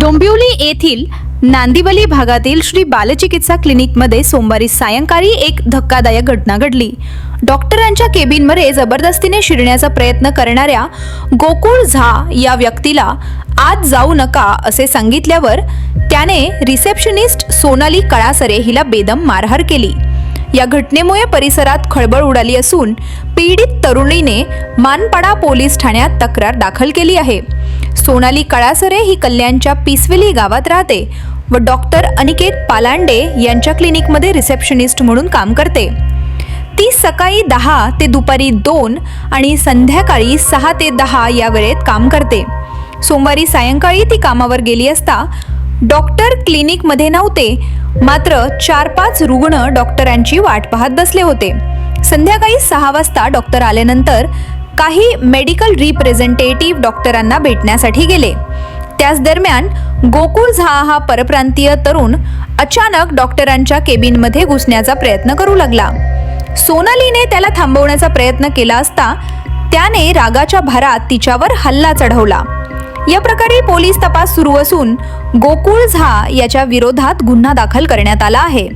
डोंबिवली येथील नांदिवली भागातील श्री बालचिकित्सा क्लिनिकमध्ये सोमवारी सायंकाळी एक धक्कादायक घटना घडली. डॉक्टरांच्या केबिनमध्ये जबरदस्तीने शिरण्याचा प्रयत्न करणाऱ्या गोकुळ झा या व्यक्तीला आत जाऊ नका असे सांगितल्यावर त्याने रिसेप्शनिस्ट सोनाली कळासरे हिला बेदम मारहार केली. या घटनेमुळे परिसरात खळबळ उडाली असून पीडित तरुणीने मानपाडा पोलीस ठाण्यात तक्रार दाखल केली आहे. सोनाली कळासरे ही कल्याणच्या पिसवेली गावात राहते व डॉक्टर अनिकेत पालांडे यांच्या क्लिनिकमध्ये रिसेप्शनिस्ट म्हणून काम करते. ती सकाळी दहा ते दुपारी दोन आणि संध्याकाळी सहा ते दहा या वेळेत काम करते. सोमवारी सायंकाळी ती कामावर गेली असता डॉक्टर क्लिनिकमध्ये नव्हते मात्र चार पाच रुग्ण डॉक्टरांची वाट पाहत बसले होते. संध्याकाळी सहा वाजता डॉक्टर आल्यानंतर काही मेडिकल रिप्रेझेंटेटिव्ह डॉक्टरांना भेटण्यासाठी गेले. त्याच दरम्यान गोकुळ झा हा परप्रांतीय तरुण अचानक डॉक्टरांच्या केबिनमध्ये घुसण्याचा प्रयत्न करू लागला. सोनालीने त्याला थांबवण्याचा प्रयत्न केला असता त्याने रागाच्या भरात तिच्यावर हल्ला चढवला. या प्रकारे पोलीस तपास सुरू असून गोकुळ झा याच्या विरोधात गुन्हा दाखल करण्यात आला आहे.